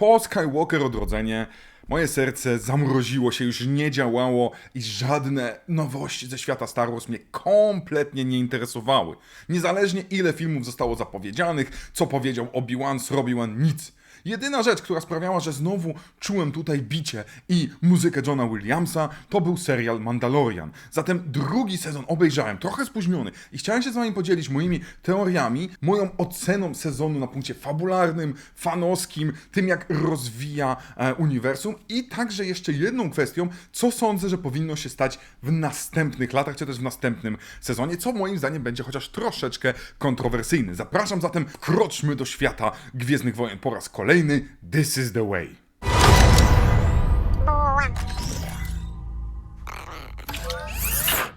Po Skywalker Odrodzenie moje serce zamroziło się, już nie działało i żadne nowości ze świata Star Wars mnie kompletnie nie interesowały. Niezależnie ile filmów zostało zapowiedzianych, co powiedział Obi-Wan, zrobił nic. Jedyna rzecz, która sprawiała, że znowu czułem tutaj bicie i muzykę Johna Williamsa, to był serial Mandalorian. Zatem drugi sezon obejrzałem, trochę spóźniony i chciałem się z wami podzielić moimi teoriami, moją oceną sezonu na punkcie fabularnym, fanowskim, tym jak rozwija e, uniwersum i także jeszcze jedną kwestią, co sądzę, że powinno się stać w następnych latach, czy też w następnym sezonie, co moim zdaniem będzie chociaż troszeczkę kontrowersyjny. Zapraszam zatem, kroczmy do świata Gwiezdnych Wojen po raz kolejny. This is the way.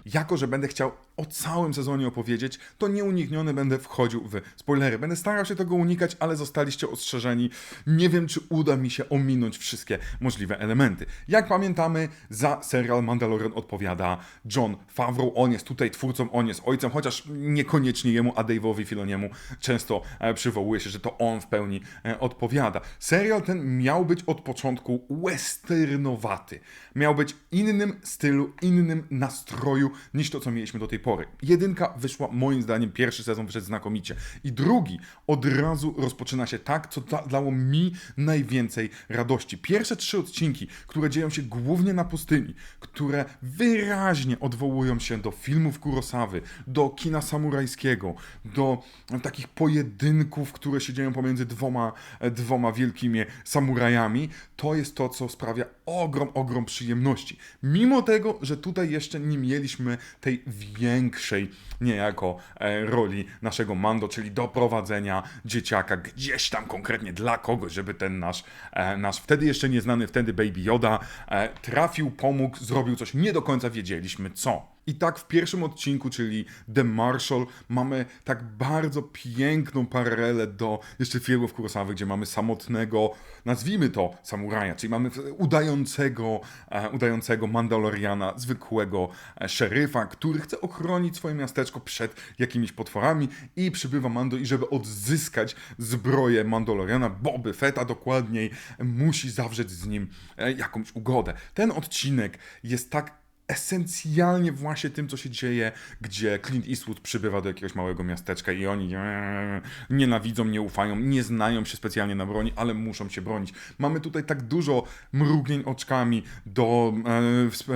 Jako, że będę chciał o całym sezonie opowiedzieć, to nieunikniony będę wchodził w spoilery. Będę starał się tego unikać, ale zostaliście ostrzeżeni. Nie wiem, czy uda mi się ominąć wszystkie możliwe elementy. Jak pamiętamy, za serial Mandalorian odpowiada John Favreau. On jest tutaj twórcą, on jest ojcem, chociaż niekoniecznie jemu, a Dave'owi Filoniemu często e, przywołuje się, że to on w pełni e, odpowiada. Serial ten miał być od początku westernowaty. Miał być innym stylu, innym nastroju niż to, co mieliśmy do tej pory. Jedynka wyszła, moim zdaniem, pierwszy sezon wyszedł znakomicie. I drugi od razu rozpoczyna się tak, co da, dało mi najwięcej radości. Pierwsze trzy odcinki, które dzieją się głównie na pustyni, które wyraźnie odwołują się do filmów Kurosawy, do kina samurajskiego, do takich pojedynków, które się dzieją pomiędzy dwoma, dwoma wielkimi samurajami, to jest to, co sprawia ogrom, ogrom przyjemności. Mimo tego, że tutaj jeszcze nie mieliśmy tej większej niejako e, roli naszego Mando, czyli doprowadzenia dzieciaka gdzieś tam konkretnie dla kogoś, żeby ten nasz, e, nasz wtedy jeszcze nieznany, wtedy Baby Yoda e, trafił, pomógł, zrobił coś, nie do końca wiedzieliśmy co. I tak w pierwszym odcinku, czyli The Marshal, mamy tak bardzo piękną paralelę do jeszcze filmów Kurosawy, gdzie mamy samotnego, nazwijmy to samuraja, czyli mamy udającego, e, udającego Mandaloriana, zwykłego e, szeryfa, który chce ochronić swoje miasteczko przed jakimiś potworami i przybywa Mando i żeby odzyskać zbroję Mandaloriana, Boby Fetta dokładniej, musi zawrzeć z nim e, jakąś ugodę. Ten odcinek jest tak esencjalnie właśnie tym, co się dzieje, gdzie Clint Eastwood przybywa do jakiegoś małego miasteczka i oni nienawidzą, nie ufają, nie znają się specjalnie na broni, ale muszą się bronić. Mamy tutaj tak dużo mrugnień oczkami do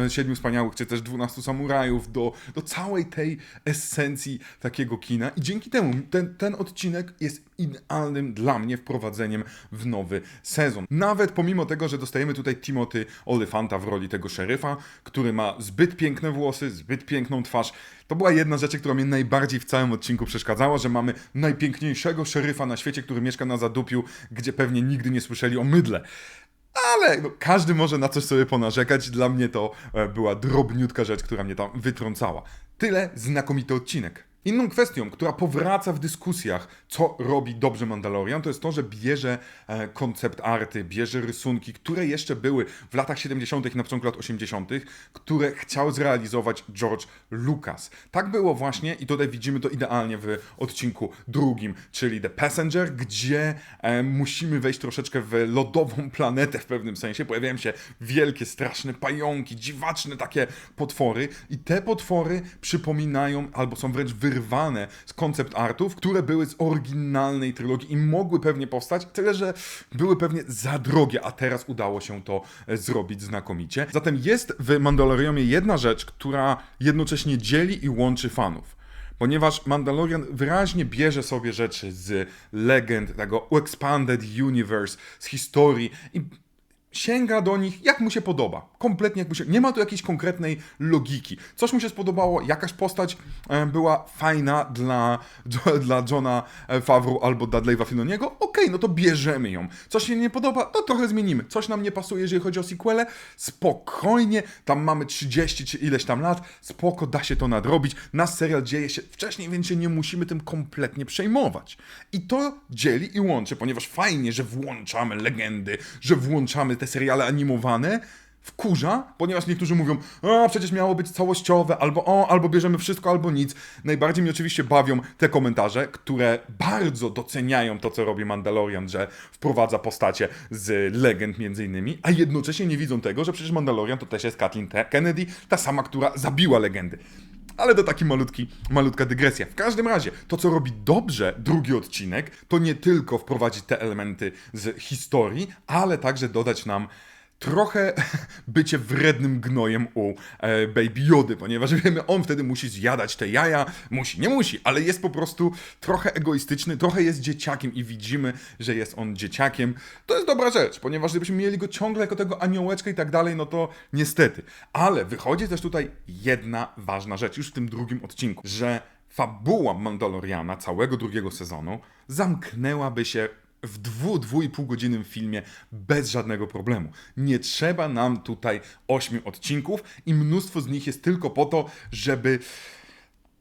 e, Siedmiu Wspaniałych, czy też Dwunastu Samurajów, do, do całej tej esencji takiego kina i dzięki temu ten, ten odcinek jest idealnym dla mnie wprowadzeniem w nowy sezon. Nawet pomimo tego, że dostajemy tutaj Timothy Olyfanta w roli tego szeryfa, który ma zbyt piękne włosy, zbyt piękną twarz. To była jedna rzecz, która mnie najbardziej w całym odcinku przeszkadzała, że mamy najpiękniejszego szeryfa na świecie, który mieszka na zadupiu, gdzie pewnie nigdy nie słyszeli o mydle. Ale no, każdy może na coś sobie ponarzekać. Dla mnie to e, była drobniutka rzecz, która mnie tam wytrącała. Tyle znakomity odcinek. Inną kwestią, która powraca w dyskusjach, co robi dobrze Mandalorian, to jest to, że bierze e, koncept arty, bierze rysunki, które jeszcze były w latach 70. i na początku lat 80., które chciał zrealizować George Lucas. Tak było właśnie i tutaj widzimy to idealnie w odcinku drugim, czyli The Passenger, gdzie e, musimy wejść troszeczkę w lodową planetę w pewnym sensie. Pojawiają się wielkie, straszne pająki, dziwaczne takie potwory i te potwory przypominają albo są wręcz wy wyrwane z koncept artów, które były z oryginalnej trylogii i mogły pewnie powstać, tyle że były pewnie za drogie, a teraz udało się to e, zrobić znakomicie. Zatem jest w Mandalorianie jedna rzecz, która jednocześnie dzieli i łączy fanów ponieważ Mandalorian wyraźnie bierze sobie rzeczy z legend, tego Expanded Universe, z historii i sięga do nich jak mu się podoba. Kompletnie jak mu się. Nie ma tu jakiejś konkretnej logiki. Coś mu się spodobało, jakaś postać e, była fajna dla, dla Johna e, Favreau albo dla Dave'a Filoniego. Okej, okay, no to bierzemy ją. Coś się nie podoba, to trochę zmienimy. Coś nam nie pasuje, jeżeli chodzi o sequele. Spokojnie, tam mamy 30 czy ileś tam lat. Spoko, da się to nadrobić. Nasz serial dzieje się wcześniej, więc się nie musimy tym kompletnie przejmować. I to dzieli i łączy, ponieważ fajnie, że włączamy legendy, że włączamy te seriale animowane, wkurza, ponieważ niektórzy mówią, a przecież miało być całościowe, albo o, albo bierzemy wszystko, albo nic. Najbardziej mnie oczywiście bawią te komentarze, które bardzo doceniają to, co robi Mandalorian, że wprowadza postacie z legend między innymi, a jednocześnie nie widzą tego, że przecież Mandalorian to też jest Kathleen Kennedy, ta sama, która zabiła legendy. Ale to taki malutki, malutka dygresja. W każdym razie, to co robi dobrze drugi odcinek, to nie tylko wprowadzić te elementy z historii, ale także dodać nam trochę bycie wrednym gnojem u e, Baby Jody, ponieważ wiemy, on wtedy musi zjadać te jaja, musi, nie musi, ale jest po prostu trochę egoistyczny, trochę jest dzieciakiem i widzimy, że jest on dzieciakiem. To jest dobra rzecz, ponieważ gdybyśmy mieli go ciągle jako tego aniołeczka i tak dalej, no to niestety. Ale wychodzi też tutaj jedna ważna rzecz, już w tym drugim odcinku, że fabuła Mandaloriana całego drugiego sezonu zamknęłaby się w dwu, dwu i pół godzinnym filmie bez żadnego problemu. Nie trzeba nam tutaj ośmiu odcinków i mnóstwo z nich jest tylko po to, żeby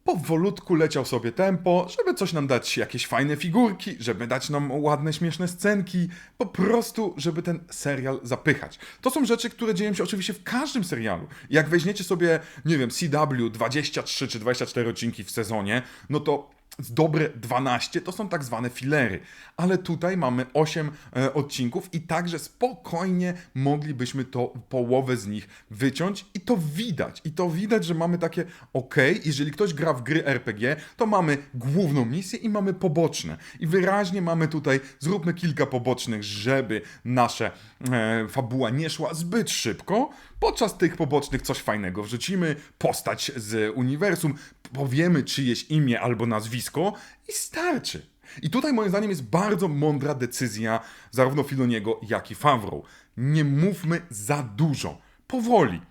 powolutku leciał sobie tempo, żeby coś nam dać, jakieś fajne figurki, żeby dać nam ładne, śmieszne scenki, po prostu, żeby ten serial zapychać. To są rzeczy, które dzieją się oczywiście w każdym serialu. Jak weźmiecie sobie, nie wiem, CW 23 czy 24 odcinki w sezonie, no to dobre 12 to są tak zwane filery, ale tutaj mamy 8 e, odcinków i także spokojnie moglibyśmy to połowę z nich wyciąć i to widać. I to widać, że mamy takie ok, jeżeli ktoś gra w gry RPG, to mamy główną misję i mamy poboczne. I wyraźnie mamy tutaj, zróbmy kilka pobocznych, żeby nasza e, fabuła nie szła zbyt szybko. Podczas tych pobocznych coś fajnego wrzucimy, postać z uniwersum, powiemy czyjeś imię albo nazwisko i starczy. I tutaj moim zdaniem jest bardzo mądra decyzja zarówno Filoniego, jak i Favreau. Nie mówmy za dużo. Powoli.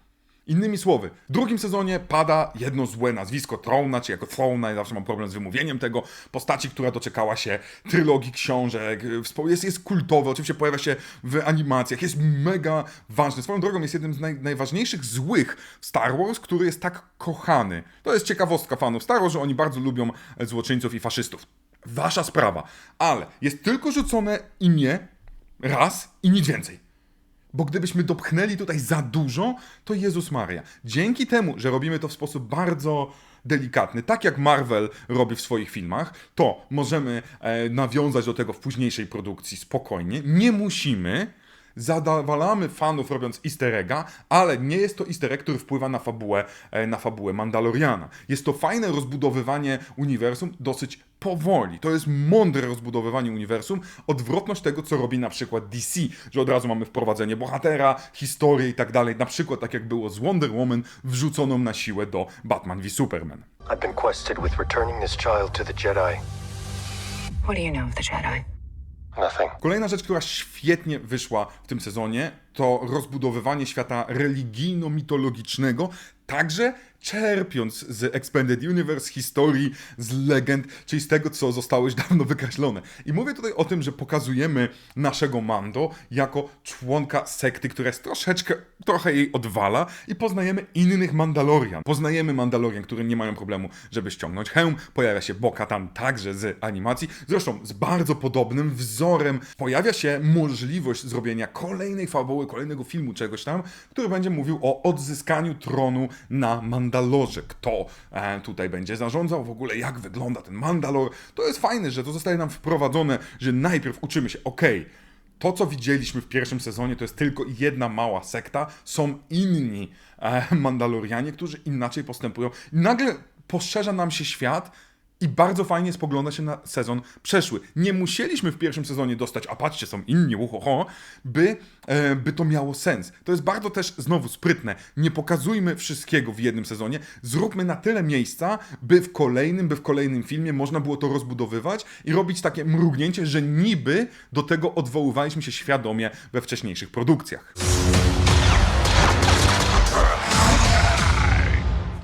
Innymi słowy, w drugim sezonie pada jedno złe nazwisko Trona, czy jako Throna, ja zawsze mam problem z wymówieniem tego, postaci, która doczekała się trylogii książek, jest, jest kultowy, oczywiście pojawia się w animacjach, jest mega ważny. Swoją drogą jest jednym z naj, najważniejszych złych w Star Wars, który jest tak kochany. To jest ciekawostka fanów Star Wars, że oni bardzo lubią złoczyńców i faszystów. Wasza sprawa. Ale jest tylko rzucone imię raz i nic więcej. Bo gdybyśmy dopchnęli tutaj za dużo, to Jezus Maria. Dzięki temu, że robimy to w sposób bardzo delikatny, tak jak Marvel robi w swoich filmach, to możemy e, nawiązać do tego w późniejszej produkcji spokojnie. Nie musimy. Zadawalamy fanów robiąc easter egga, ale nie jest to easter egg, który wpływa na fabułę, e, na fabułę Mandaloriana. Jest to fajne rozbudowywanie uniwersum dosyć powoli. To jest mądre rozbudowywanie uniwersum, odwrotność tego, co robi na przykład DC, że od razu mamy wprowadzenie bohatera, historię i tak dalej. Na przykład tak jak było z Wonder Woman wrzuconą na siłę do Batman v Superman. I've been quested with returning this child to the Jedi. What do you know of the Jedi? Nothing. Kolejna rzecz, która świetnie wyszła w tym sezonie, to rozbudowywanie świata religijno-mitologicznego, także czerpiąc z Expanded Universe, historii, z legend, czyli z tego, co zostało już dawno wykreślone. I mówię tutaj o tym, że pokazujemy naszego Mando jako członka sekty, która jest troszeczkę, trochę jej odwala i poznajemy innych Mandalorian. Poznajemy Mandalorian, które nie mają problemu, żeby ściągnąć hełm. Pojawia się Boka tam także z animacji, zresztą z bardzo podobnym wzorem. Pojawia się możliwość zrobienia kolejnej fabuły, kolejnego filmu, czegoś tam, który będzie mówił o odzyskaniu tronu na Mandalorze. Kto e, tutaj będzie zarządzał, w ogóle jak wygląda ten Mandalor. To jest fajne, że to zostaje nam wprowadzone, że najpierw uczymy się, okej, to, co widzieliśmy w pierwszym sezonie, to jest tylko jedna mała sekta. Są inni e, Mandalorianie, którzy inaczej postępują. I nagle poszerza nam się świat. I bardzo fajnie spogląda się na sezon przeszły. Nie musieliśmy w pierwszym sezonie dostać, a patrzcie, są inni, uhoho, by, e, by to miało sens. To jest bardzo też znowu sprytne. Nie pokazujmy wszystkiego w jednym sezonie. Zróbmy na tyle miejsca, by w kolejnym, by w kolejnym filmie można było to rozbudowywać i robić takie mrugnięcie, że niby do tego odwoływaliśmy się świadomie we wcześniejszych produkcjach.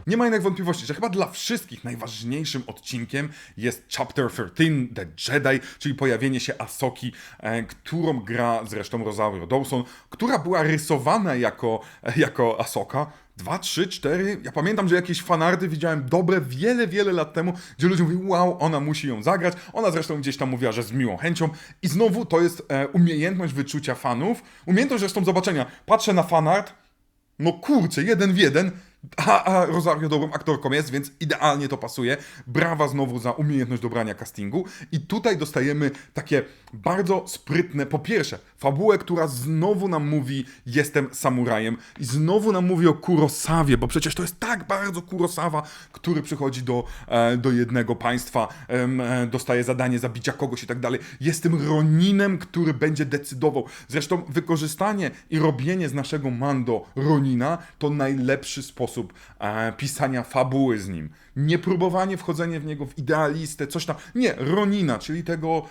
Nie ma jednak wątpliwości, że chyba dla wszystkich najważniejszym odcinkiem jest Chapter 13, The Jedi, czyli pojawienie się Asoki, e, którą gra zresztą Rosario Dawson, która była rysowana jako, e, jako Asoka. Dwa, trzy, cztery. Ja pamiętam, że jakieś fanarty widziałem dobre wiele, wiele lat temu, gdzie ludzie mówili, wow, ona musi ją zagrać. Ona zresztą gdzieś tam mówiła, że z miłą chęcią. I znowu to jest e, umiejętność wyczucia fanów. Umiejętność zresztą zobaczenia. Patrzę na fanart, No kurczę, jeden w jeden. A, a Rosario dobrą aktorką jest, więc idealnie to pasuje. Brawa znowu za umiejętność dobrania castingu. I tutaj dostajemy takie bardzo sprytne, po pierwsze, fabułę, która znowu nam mówi, jestem samurajem. I znowu nam mówi o Kurosawie, bo przecież to jest tak bardzo Kurosawa, który przychodzi do, e, do jednego państwa, e, dostaje zadanie zabicia kogoś i tak dalej. Jest tym Roninem, który będzie decydował. Zresztą wykorzystanie i robienie z naszego Mando Ronina to najlepszy sposób e, pisania fabuły z nim. Nie próbowanie wchodzenia w niego w idealistę, coś tam. Nie, Ronina, czyli tego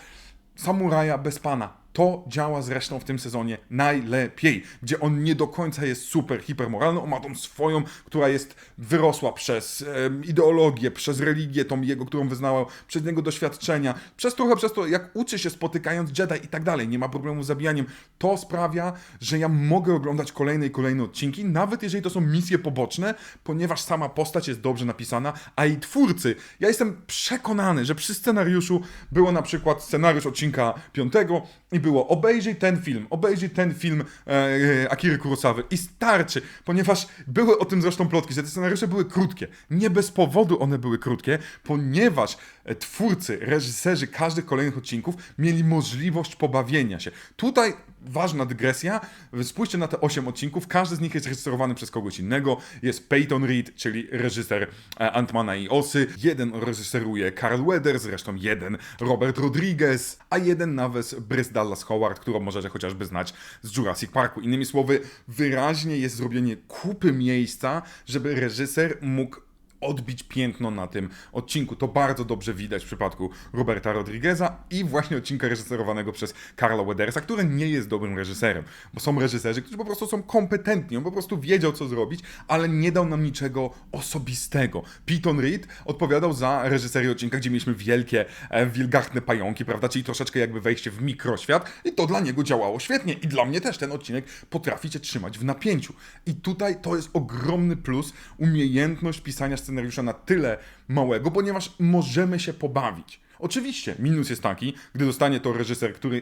samuraja bez pana. To działa zresztą w tym sezonie najlepiej, gdzie on nie do końca jest super hipermoralny, on ma tą swoją, która jest wyrosła przez em, ideologię, przez religię, tą jego, którą wyznał, przez jego doświadczenia, przez trochę przez to, jak uczy się spotykając Jedi i tak dalej, nie ma problemu z zabijaniem. To sprawia, że ja mogę oglądać kolejne i kolejne odcinki, nawet jeżeli to są misje poboczne, ponieważ sama postać jest dobrze napisana, a i twórcy. Ja jestem przekonany, że przy scenariuszu było na przykład scenariusz odcinka piątego i było obejrzyj ten film, obejrzyj ten film e, e, Akiry Kurosawy i starczy, ponieważ były o tym zresztą plotki, że te scenariusze były krótkie. Nie bez powodu one były krótkie, ponieważ e, twórcy, reżyserzy każdych kolejnych odcinków mieli możliwość pobawienia się. Tutaj ważna dygresja, spójrzcie na te 8 odcinków, każdy z nich jest reżyserowany przez kogoś innego. Jest Peyton Reed, czyli reżyser e, Antmana i Osy, jeden reżyseruje Carl Weathers, zresztą jeden Robert Rodriguez, a jeden nawet Bryce Dallas Howard, którą możecie chociażby znać z Jurassic Parku. Innymi słowy, wyraźnie jest zrobienie kupy miejsca, żeby reżyser mógł odbić piętno na tym odcinku. To bardzo dobrze widać w przypadku Roberta Rodrigueza i właśnie odcinka reżyserowanego przez Karla Wedersa, który nie jest dobrym reżyserem, bo są reżyserzy, którzy po prostu są kompetentni, on po prostu wiedział co zrobić, ale nie dał nam niczego osobistego. Peyton Reed odpowiadał za reżyserię odcinka, gdzie mieliśmy wielkie, e, wilgachne pająki, prawda, czyli troszeczkę jakby wejście w mikroświat i to dla niego działało świetnie i dla mnie też ten odcinek potrafi cię trzymać w napięciu. I tutaj to jest ogromny plus, umiejętność pisania scenariusza na tyle małego, ponieważ możemy się pobawić. Oczywiście, minus jest taki, gdy dostanie to reżyser, który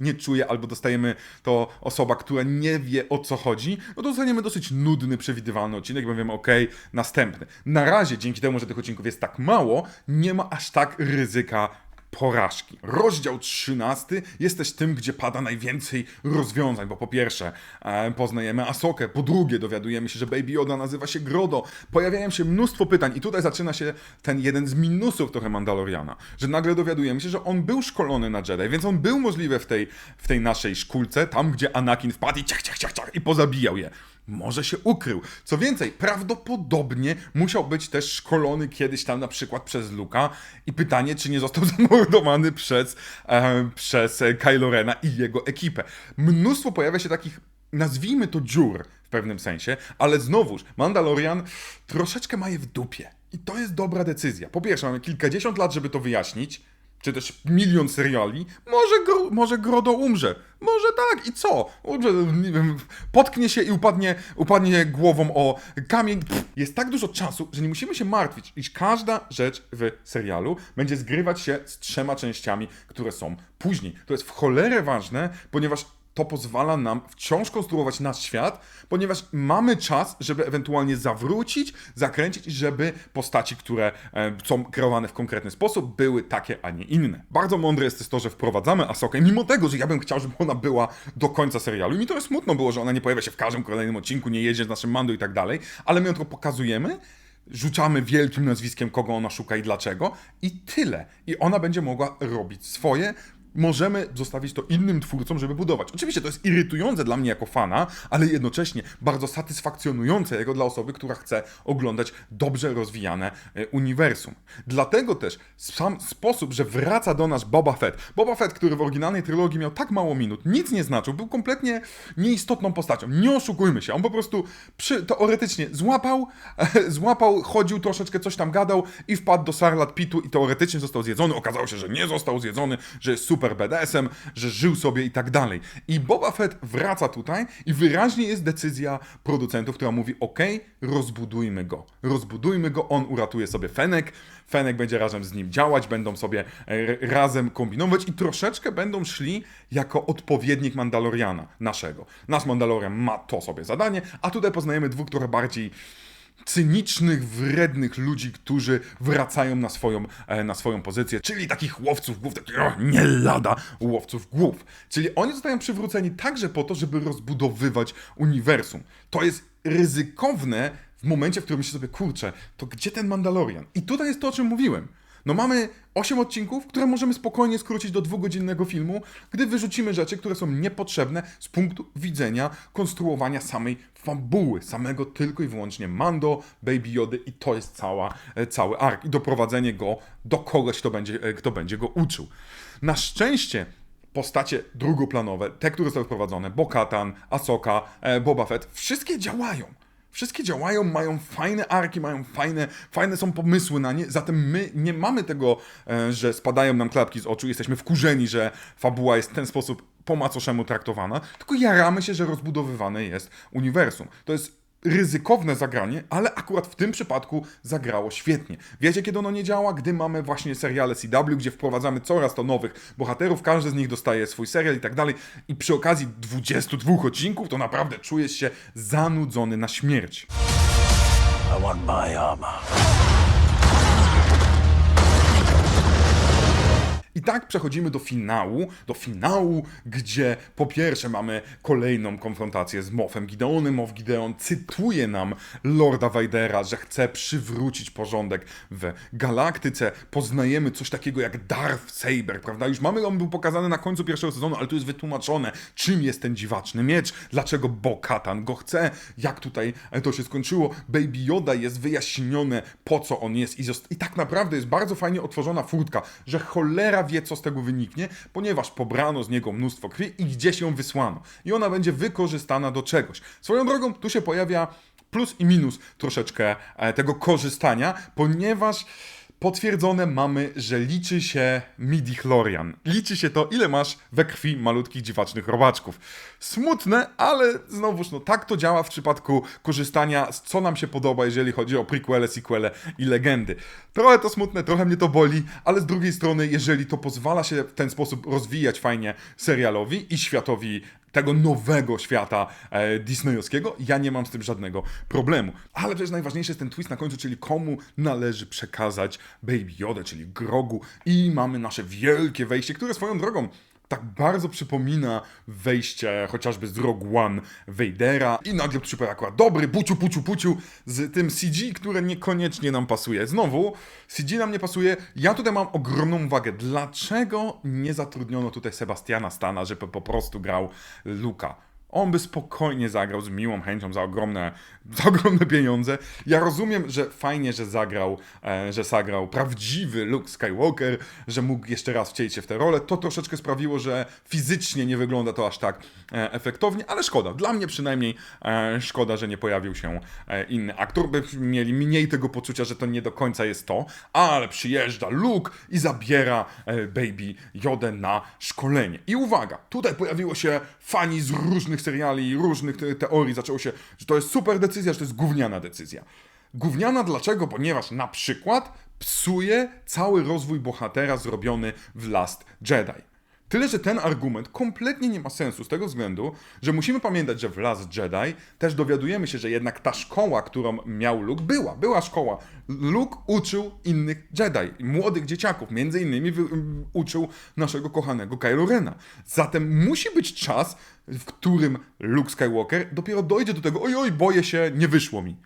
nie czuje, albo dostajemy to osoba, która nie wie o co chodzi, no to dostaniemy dosyć nudny, przewidywalny odcinek, bo wiemy, ok, następny. Na razie, dzięki temu, że tych odcinków jest tak mało, nie ma aż tak ryzyka porażki. Rozdział 13 jest też tym, gdzie pada najwięcej rozwiązań, bo po pierwsze e, poznajemy Asokę, po drugie dowiadujemy się, że Baby Yoda nazywa się Grodo, pojawiają się mnóstwo pytań i tutaj zaczyna się ten jeden z minusów trochę Mandaloriana, że nagle dowiadujemy się, że on był szkolony na Jedi, więc on był możliwy w tej, w tej naszej szkółce, tam gdzie Anakin wpadł i ciach, ciach, ciach, ciach i pozabijał je. Może się ukrył. Co więcej, prawdopodobnie musiał być też szkolony kiedyś tam na przykład przez Luka i pytanie, czy nie został zamordowany przez, e, przez Kylo Rena i jego ekipę. Mnóstwo pojawia się takich, nazwijmy to dziur w pewnym sensie, ale znowuż Mandalorian troszeczkę ma je w dupie. I to jest dobra decyzja. Po pierwsze, mamy kilkadziesiąt lat, żeby to wyjaśnić, czy też milion seriali, może, gro, może Grodo umrze. Może tak, i co? Potknie się i upadnie, upadnie głową o kamień. Pff, jest tak dużo czasu, że nie musimy się martwić, iż każda rzecz w serialu będzie zgrywać się z trzema częściami, które są później. To jest w cholerę ważne, ponieważ to pozwala nam wciąż konstruować nasz świat, ponieważ mamy czas, żeby ewentualnie zawrócić, zakręcić, żeby postaci, które e, są kreowane w konkretny sposób, były takie, a nie inne. Bardzo mądre jest to, że wprowadzamy Asokę, mimo tego, że ja bym chciał, żeby ona była do końca serialu. I mi to jest smutno było, że ona nie pojawia się w każdym kolejnym odcinku, nie jedzie z naszym Mando i tak dalej, ale my ją tylko pokazujemy, rzucamy wielkim nazwiskiem, kogo ona szuka i dlaczego, i tyle. I ona będzie mogła robić swoje. Możemy zostawić to innym twórcom, żeby budować. Oczywiście to jest irytujące dla mnie jako fana, ale jednocześnie bardzo satysfakcjonujące jako dla osoby, która chce oglądać dobrze rozwijane e, uniwersum. Dlatego też sam sposób, że wraca do nas Boba Fett. Boba Fett, który w oryginalnej trylogii miał tak mało minut, nic nie znaczył, był kompletnie nieistotną postacią. Nie oszukujmy się, on po prostu przy, teoretycznie złapał, złapał, chodził troszeczkę, coś tam gadał i wpadł do Sarlat Pitu i teoretycznie został zjedzony. Okazało się, że nie został zjedzony, że jest super super BDSM, że żył sobie i tak dalej. I Boba Fett wraca tutaj i wyraźnie jest decyzja producentów, która mówi ok, rozbudujmy go. Rozbudujmy go, on uratuje sobie Fenek, Fenek będzie razem z nim działać, będą sobie e, razem kombinować i troszeczkę będą szli jako odpowiednik Mandaloriana naszego. Nasz Mandalorian ma to sobie zadanie, a tutaj poznajemy dwóch trochę bardziej cynicznych, wrednych ludzi, którzy wracają na swoją, e, na swoją pozycję, czyli takich łowców głów, takich nie lada łowców głów. Czyli oni zostają przywróceni także po to, żeby rozbudowywać uniwersum. To jest ryzykowne w momencie, w którym myślę sobie, kurczę, to gdzie ten Mandalorian? I tutaj jest to, o czym mówiłem. No mamy 8 odcinków, które możemy spokojnie skrócić do dwugodzinnego filmu, gdy wyrzucimy rzeczy, które są niepotrzebne z punktu widzenia konstruowania samej fabuły, samego tylko i wyłącznie Mando, Baby Jody i to jest cała, e, cały ark i doprowadzenie go do kogoś, kto będzie, e, kto będzie go uczył. Na szczęście postacie drugoplanowe, te, które zostały wprowadzone, Bo-Katan, Ahsoka, e, Boba Fett, wszystkie działają. Wszystkie działają, mają fajne arki, mają fajne, fajne są pomysły na nie, zatem my nie mamy tego, e, że spadają nam klapki z oczu, jesteśmy wkurzeni, że fabuła jest w ten sposób po macoszemu traktowana, tylko jaramy się, że rozbudowywane jest uniwersum. To jest ryzykowne zagranie, ale akurat w tym przypadku zagrało świetnie. Wiecie, kiedy ono nie działa? Gdy mamy właśnie seriale CW, gdzie wprowadzamy coraz to nowych bohaterów, każdy z nich dostaje swój serial i tak dalej, i przy okazji 22 odcinków, to naprawdę czujesz się zanudzony na śmierć. I want my armor. I tak przechodzimy do finału, do finału, gdzie po pierwsze mamy kolejną konfrontację z Moffem Gideonem. Moff Gideon cytuje nam Lorda Vadera, że chce przywrócić porządek w galaktyce. Poznajemy coś takiego jak Darth Saber, prawda? Już mamy, on był pokazany na końcu pierwszego sezonu, ale tu jest wytłumaczone, czym jest ten dziwaczny miecz, dlaczego Bo-Katan go chce, jak tutaj to się skończyło. Baby Yoda jest wyjaśnione, po co on jest i, i tak naprawdę jest bardzo fajnie otworzona furtka, że cholera wie, co z tego wyniknie, ponieważ pobrano z niego mnóstwo krwi i gdzieś ją wysłano. I ona będzie wykorzystana do czegoś. Swoją drogą, tu się pojawia plus i minus troszeczkę e, tego korzystania, ponieważ potwierdzone mamy, że liczy się midi-chlorian. Liczy się to, ile masz we krwi malutkich dziwacznych robaczków. Smutne, ale znowuż, no tak to działa w przypadku korzystania z co nam się podoba, jeżeli chodzi o prequele, sequele i legendy. Trochę to smutne, trochę mnie to boli, ale z drugiej strony, jeżeli to pozwala się w ten sposób rozwijać fajnie serialowi i światowi tego nowego świata e, disneyowskiego, ja nie mam z tym żadnego problemu. Ale przecież najważniejszy jest ten twist na końcu, czyli komu należy przekazać Baby Yoda, czyli Grogu i mamy nasze wielkie wejście, które swoją drogą tak bardzo przypomina wejście chociażby z Rogue One Vadera i nagle tu się akurat dobry puciu, puciu, puciu z tym CG, które niekoniecznie nam pasuje. Znowu, CG nam nie pasuje. Ja tutaj mam ogromną uwagę. Dlaczego nie zatrudniono tutaj Sebastiana Stana, żeby po prostu grał Luka? On by spokojnie zagrał z miłą chęcią za ogromne, za ogromne pieniądze. Ja rozumiem, że fajnie, że zagrał, e, że zagrał prawdziwy Luke Skywalker, że mógł jeszcze raz wcielić się w tę rolę. To troszeczkę sprawiło, że fizycznie nie wygląda to aż tak e, efektownie, ale szkoda. Dla mnie przynajmniej e, szkoda, że nie pojawił się inny aktor. By mieli mniej tego poczucia, że to nie do końca jest to, ale przyjeżdża Luke i zabiera Baby Jodę na szkolenie. I uwaga, tutaj pojawiło się fani z różnych seriali i różnych te teorii. Zaczęło się, że to jest super decyzja, że to jest gówniana decyzja. Gówniana dlaczego? Ponieważ na przykład psuje cały rozwój bohatera zrobiony w Last Jedi. Tyle, że ten argument kompletnie nie ma sensu z tego względu, że musimy pamiętać, że w Last Jedi też dowiadujemy się, że jednak ta szkoła, którą miał Luke, była, była szkoła. Luke uczył innych Jedi, młodych dzieciaków, między innymi uczył naszego kochanego Kylo Rena. Zatem musi być czas, w którym Luke Skywalker dopiero dojdzie do tego, oj, oj, boję się, nie wyszło mi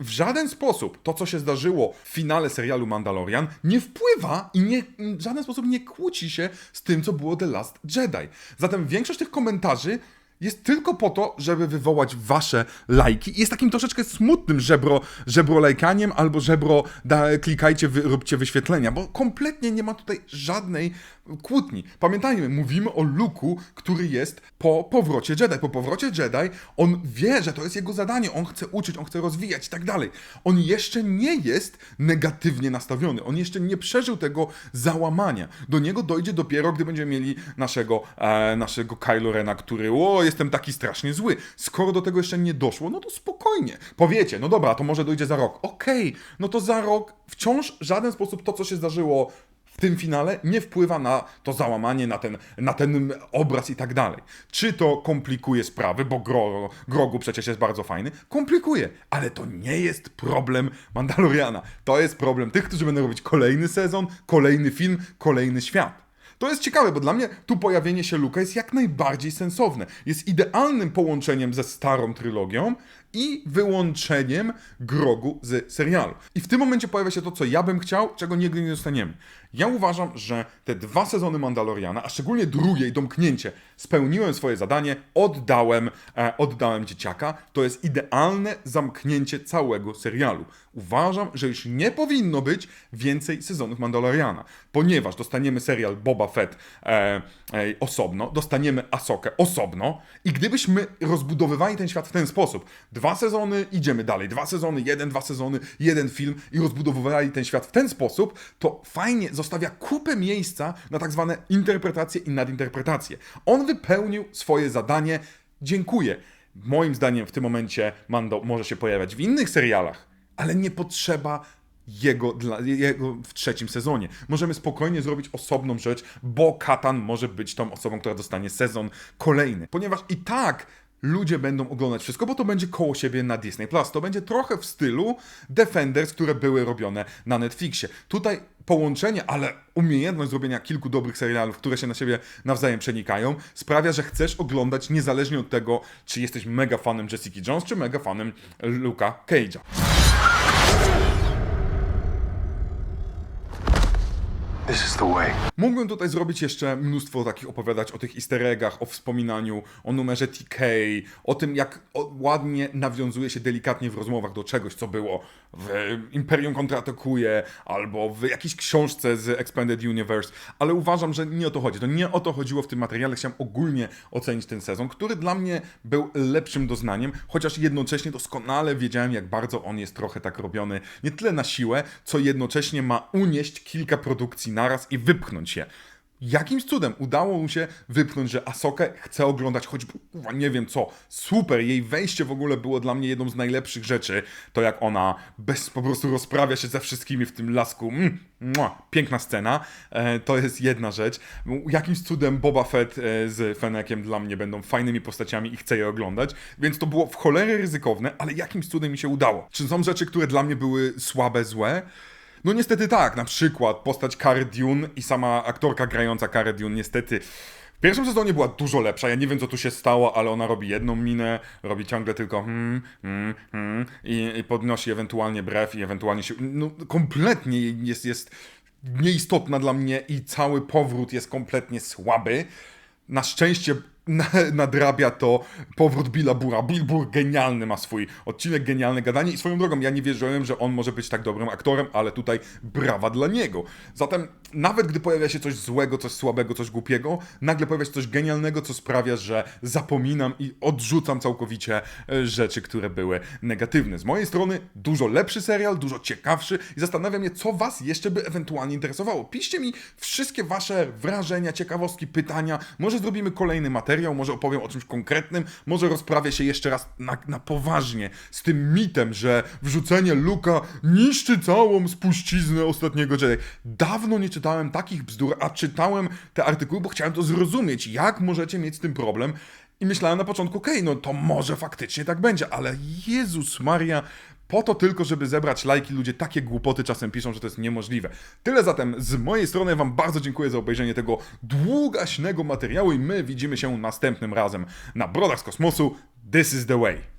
w żaden sposób to, co się zdarzyło w finale serialu Mandalorian, nie wpływa i nie, w żaden sposób nie kłóci się z tym, co było The Last Jedi. Zatem większość tych komentarzy jest tylko po to, żeby wywołać wasze lajki. Jest takim troszeczkę smutnym żebro, żebro lajkaniem albo żebro da, klikajcie, wy, róbcie wyświetlenia, bo kompletnie nie ma tutaj żadnej kłótni. Pamiętajmy, mówimy o Luku, który jest po powrocie Jedi. Po powrocie Jedi on wie, że to jest jego zadanie, on chce uczyć, on chce rozwijać i tak dalej. On jeszcze nie jest negatywnie nastawiony, on jeszcze nie przeżył tego załamania. Do niego dojdzie dopiero, gdy będziemy mieli naszego, e, naszego Kylo Rena, który, jestem taki strasznie zły. Skoro do tego jeszcze nie doszło, no to spokojnie. Powiecie, no dobra, to może dojdzie za rok. Okej, no to za rok wciąż w żaden sposób to, co się zdarzyło w tym finale nie wpływa na to załamanie, na ten, na ten obraz i tak dalej. Czy to komplikuje sprawy, bo Gro, Grogu przecież jest bardzo fajny? Komplikuje, ale to nie jest problem Mandaloriana. To jest problem tych, którzy będą robić kolejny sezon, kolejny film, kolejny świat. To jest ciekawe, bo dla mnie tu pojawienie się Luka jest jak najbardziej sensowne. Jest idealnym połączeniem ze starą trylogią i wyłączeniem Grogu z serialu. I w tym momencie pojawia się to, co ja bym chciał, czego nigdy nie dostaniemy. Ja uważam, że te dwa sezony Mandaloriana, a szczególnie drugie i domknięcie, spełniłem swoje zadanie, oddałem, e, oddałem dzieciaka. To jest idealne zamknięcie całego serialu. Uważam, że już nie powinno być więcej sezonów Mandaloriana, ponieważ dostaniemy serial Boba Fett e, e, osobno, dostaniemy Asokę osobno i gdybyśmy rozbudowywali ten świat w ten sposób, dwa sezony, idziemy dalej, dwa sezony, jeden, dwa sezony, jeden film i rozbudowywali ten świat w ten sposób, to fajnie zostawia kupę miejsca na tak zwane interpretacje i nadinterpretacje. On wypełnił swoje zadanie, dziękuję. Moim zdaniem w tym momencie Mando może się pojawiać w innych serialach, ale nie potrzeba jego, dla, jego w trzecim sezonie. Możemy spokojnie zrobić osobną rzecz, bo Katan może być tą osobą, która dostanie sezon kolejny. Ponieważ i tak ludzie będą oglądać wszystko, bo to będzie koło siebie na Disney Plus. To będzie trochę w stylu Defenders, które były robione na Netflixie. Tutaj połączenie, ale umiejętność zrobienia kilku dobrych serialów, które się na siebie nawzajem przenikają, sprawia, że chcesz oglądać niezależnie od tego, czy jesteś mega fanem Jessica Jones, czy mega fanem Luka Cage'a. This is the way. Mógłbym tutaj zrobić jeszcze mnóstwo takich opowiadać o tych easter eggach, o wspominaniu, o numerze TK, o tym jak ładnie nawiązuje się delikatnie w rozmowach do czegoś, co było w Imperium kontratakuje, albo w jakiejś książce z Expanded Universe, ale uważam, że nie o to chodzi. To nie o to chodziło w tym materiale. Chciałem ogólnie ocenić ten sezon, który dla mnie był lepszym doznaniem, chociaż jednocześnie doskonale wiedziałem, jak bardzo on jest trochę tak robiony, nie tyle na siłę, co jednocześnie ma unieść kilka produkcji naraz i wypchnąć je. Jakimś cudem udało mu się wypchnąć, że Asokę chce oglądać choćby, kurwa, nie wiem co, super, jej wejście w ogóle było dla mnie jedną z najlepszych rzeczy, to jak ona bez, po prostu rozprawia się ze wszystkimi w tym lasku, mm, mua, piękna scena, e, to jest jedna rzecz. Jakimś cudem Boba Fett e, z Fenekiem dla mnie będą fajnymi postaciami i chcę je oglądać, więc to było w cholerę ryzykowne, ale jakimś cudem mi się udało. Czy są rzeczy, które dla mnie były słabe, złe? No niestety tak, na przykład postać Cara Dune i sama aktorka grająca Cara Dune niestety w pierwszym sezonie była dużo lepsza, ja nie wiem co tu się stało, ale ona robi jedną minę, robi ciągle tylko hmm, hmm, hmm i, i podnosi ewentualnie brew i ewentualnie się, no kompletnie jest, jest nieistotna dla mnie i cały powrót jest kompletnie słaby. Na szczęście nadrabia to powrót Billa Bura. Genialny ma swój odcinek, genialne gadanie i swoją drogą ja nie wierzyłem, że on może być tak dobrym aktorem, ale tutaj brawa dla niego. Zatem nawet gdy pojawia się coś złego, coś słabego, coś głupiego, nagle pojawia się coś genialnego, co sprawia, że zapominam i odrzucam całkowicie e, rzeczy, które były negatywne. Z mojej strony dużo lepszy serial, dużo ciekawszy i zastanawiam się, co was jeszcze by ewentualnie interesowało. Piszcie mi wszystkie wasze wrażenia, ciekawostki, pytania. Może zrobimy kolejny materiał, może opowiem o czymś konkretnym, może rozprawię się jeszcze raz na, na poważnie z tym mitem, że wrzucenie Luka niszczy całą spuściznę ostatniego Jedi. Dawno nie czytałem takich bzdur, a czytałem te artykuły, bo chciałem to zrozumieć, jak możecie mieć z tym problem. I myślałem na początku, okej, no to może faktycznie tak będzie, ale Jezus Maria, po to tylko, żeby zebrać lajki, ludzie takie głupoty czasem piszą, że to jest niemożliwe. Tyle zatem z mojej strony Wam bardzo dziękuję za obejrzenie tego długaśnego materiału i my widzimy się następnym razem na Brodach z Kosmosu. This is the way.